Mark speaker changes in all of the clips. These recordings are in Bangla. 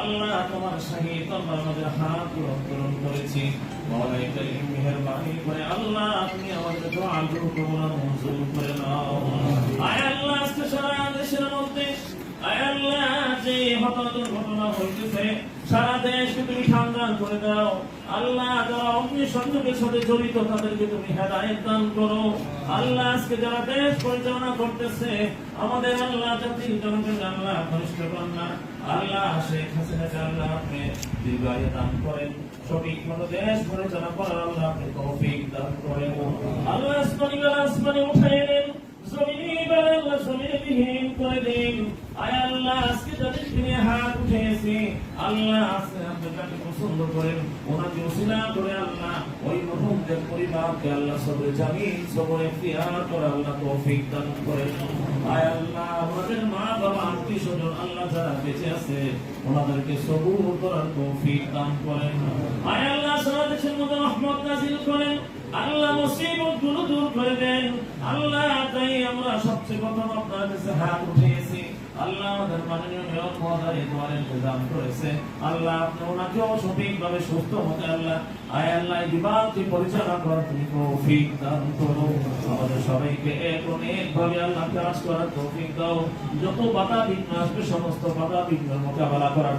Speaker 1: আল্লাহ তোমার শাহী তোমার আমাদের হাত গ্রহণ করেছি। মৌলাই করিম মেহেরবানি করে আল্লাহ আপনি আমাদের দোয়া গুলো কবুল মঞ্জুর করে নাও। আয় যে ঘটনা হইতেছে সারা দেশকে তুমি ঠান্ডা করে দাও। আল্লাহ যারা অগ্নি সংযোগের সাথে জড়িত, তাদেরকে তুমি হেদায়ত দান করো। আল্লাহ আজকে যারা দেশ পরিচালনা করতেছে, আমাদের আল্লাহ জাতির জনগণ আল্লাহ কনিষ্ঠ কন্যা আল্লাহ শেখ হাসিনাকে আল্লাহ আপনি দীর্ঘায়ু দান করেন। সঠিক মতো দেশ পরিচালনা করার আল্লাহ আপনি তৌফিক দান করেন। আল্লাহ আসমানি বেলা আসমানি উঠাই নেন জমিনে বেলা আল্লাহ জমিনে বিহীন করে দিন। আয় আল্লাহ, আজকে আল্লাহ আজকে আপনি পছন্দ করেন। ওনাকে উসিলা করে আল্লাহ ওই পরিবারকে আল্লাহ সবরে ইখতিয়ার করে আল্লাহ তৌফিক দান আয় আল্লাহ, আমাদের মা বাবা আত্মীয় স্বজন আল্লাহ যারা বেঁচে আছে, ওনাদেরকে সবুর করার তৌফিক দান করেন। আয় আল্লাহ, সারা দেশের রহমত নাজিল করেন। আল্লাহ মুসিবতগুলো দূর করে দেন। আল্লাহ আমরা সবচেয়ে প্রথম আপনার কাছে হাত উঠিয়েছি। আল্লাহ আমাদের মাননীয় মেয়র এই দোয়ার ইন্তজাম করেছে। আল্লাহ আপনি ওনাকেও সঠিকভাবে সুস্থ হতে আল্লাহ আয় আল্লাহ পরিচালনা করার তুমি দান করো। আমাদের সবাইকে এক অনেকভাবে আল্লাহ কাজ করার দাও। যত বাধা বিঘ্ন আসবে, সমস্ত বাধা বিঘ্ন মোকাবেলা করার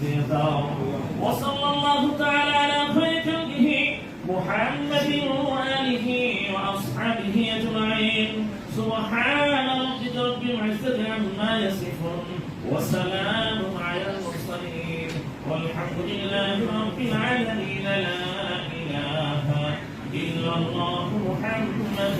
Speaker 1: দিয়ে দাও। ওয়া আসহাবিহি العزة عما يصفون وسلام على المرسلين. والحمد لله رب العالمين لا إله إلا الله محمد